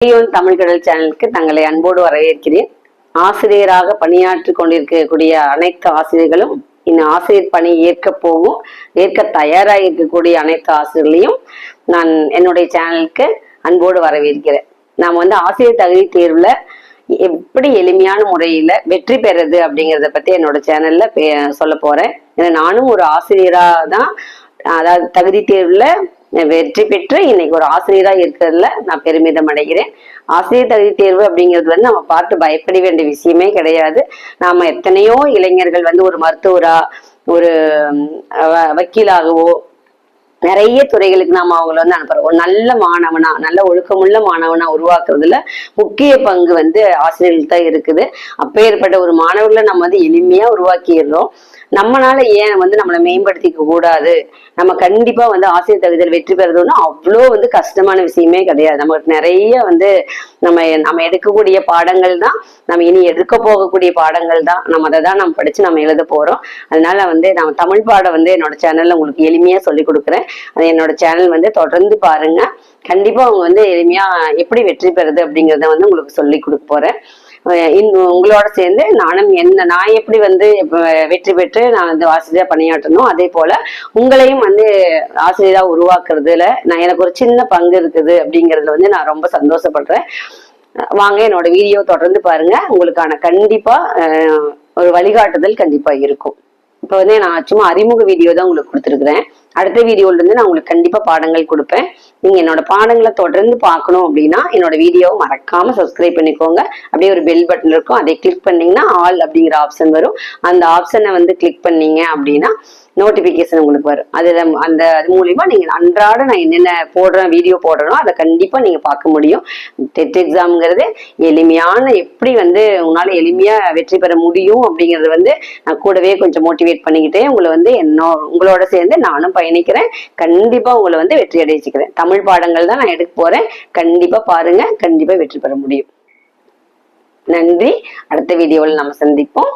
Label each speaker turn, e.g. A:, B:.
A: ரேடியோன் தமிழ் கடல் சேனலுக்கு தங்களை அன்போடு வரவேற்கிறேன். ஆசிரியராக பணியாற்றி கொண்டிருக்கக்கூடிய அனைத்து ஆசிரியர்களும் இந்த ஆசிரியர் பணி ஏற்க போகும் ஏற்க தயாராக இருக்கக்கூடிய அனைத்து ஆசிரியர்களையும் நான் என்னுடைய சேனலுக்கு அன்போடு வரவேற்கிறேன். நாம் வந்து ஆசிரியர் தகுதி தேர்வில் எப்படி எளிமையான முறையில் வெற்றி பெறது அப்படிங்கிறத பற்றி என்னோட சேனலில் சொல்ல போகிறேன் ஏன்னா நானும் ஒரு ஆசிரியராக தான் அதாவது தகுதி தேர்வில் வெற்றி பெற்று இன்னைக்கு ஒரு ஆசிரியரா இருக்கிறதுல நான் பெருமிதம் அடைகிறேன். ஆசிரியர் தகுதி தேர்வு அப்படிங்கிறது வந்து நம்ம பார்த்து பயப்பட வேண்டிய விஷயமே கிடையாது. நாம எத்தனையோ இளைஞர்கள் வந்து ஒரு மருத்துவரா ஒரு வக்கீலாகவோ நிறைய துறைகளுக்கு நாம அவங்கள வந்து அனுப்புறோம். ஒரு நல்ல மாணவனா நல்ல ஒழுக்கமுள்ள மாணவனா உருவாக்குறதுல முக்கிய பங்கு வந்து ஆசிரியர்கள் தான் இருக்குது. அப்பேற்பட்ட ஒரு மாணவர்களை நம்ம வந்து எளிமையா உருவாக்கிடுறோம். நம்மனால ஏன் வந்து நம்மளை மேம்படுத்திக்க கூடாது? நம்ம கண்டிப்பா வந்து ஆசிரியர் தகுதியில் வெற்றி பெறதுன்னா அவ்வளோ வந்து கஷ்டமான விஷயமே கிடையாது. நமக்கு நிறைய வந்து நம்ம நம்ம எடுக்கக்கூடிய பாடங்கள் தான் நம்ம இனி எடுக்க போகக்கூடிய பாடங்கள் தான். நம்ம அதை தான் நம்ம படிச்சு நம்ம எழுத போறோம். அதனால வந்து நான் தமிழ் பாடம் வந்து என்னோட சேனல்ல உங்களுக்கு எளிமையா சொல்லி கொடுக்குறேன். அது என்னோட சேனல் வந்து தொடர்ந்து பாருங்க. கண்டிப்பா அவங்க வந்து எளிமையா எப்படி வெற்றி பெறுது அப்படிங்கிறத வந்து உங்களுக்கு சொல்லி கொடுக்க போறேன். உங்களோட சேர்ந்து நானும் என்ன நான் எப்படி வந்து வெற்றி பெற்று நான் வந்து ஆசிரியரா பணியாற்றணும் அதே போல உங்களையும் வந்து ஆசிரியரா உருவாக்குறதுல நான் எனக்கு ஒரு சின்ன பங்கு இருக்குது அப்படிங்கறதுல வந்து நான் ரொம்ப சந்தோஷப்படுறேன். வாங்க என்னோட வீடியோ தொடர்ந்து பாருங்க. உங்களுக்கான கண்டிப்பா அஹ், ஒரு வழிகாட்டுதல் கண்டிப்பா இருக்கும். இப்போ வந்து நான் சும்மா அறிமுக வீடியோ தான் உங்களுக்கு கொடுத்துருக்குறேன். அடுத்த வீடியோல இருந்து நான் உங்களுக்கு கண்டிப்பா பாடங்கள் கொடுப்பேன். நீங்க என்னோட பாடங்களை தொடர்ந்து பார்க்கணும் அப்படின்னா என்னோட வீடியோவை மறக்காம சப்ஸ்கிரைப் பண்ணிக்கோங்க. அப்படியே ஒரு பெல் பட்டன் இருக்கும். அதை கிளிக் பண்ணீங்கன்னா ஆல் அப்படிங்கிற ஆப்ஷன் வரும். அந்த ஆப்ஷனை வந்து கிளிக் பண்ணீங்க அப்படின்னா நோட்டிபிகேஷன் உங்களுக்கு வரும். அதில் அந்த அது மூலிமா நீங்கள் அன்றாட நான் என்னென்ன போடுறேன் வீடியோ போடுறேனோ அதை கண்டிப்பாக நீங்கள் பார்க்க முடியும். டெட் எக்ஸாம்ங்கிறது எளிமையான எப்படி வந்து உங்களால் எளிமையாக வெற்றி பெற முடியும் அப்படிங்கிறது வந்து நான் கூடவே கொஞ்சம் மோட்டிவேட் பண்ணிக்கிட்டே உங்களை வந்து என்ன உங்களோட சேர்ந்து நானும் பயணிக்கிறேன் கண்டிப்பா உங்களை வந்து வெற்றி அடைச்சிக்கிறேன் தமிழ் பாடங்கள் தான் நான் எடுக்க போறேன். கண்டிப்பா பாருங்க. கண்டிப்பா வெற்றி பெற முடியும். நன்றி. அடுத்த வீடியோவில் நம்ம சந்திப்போம்.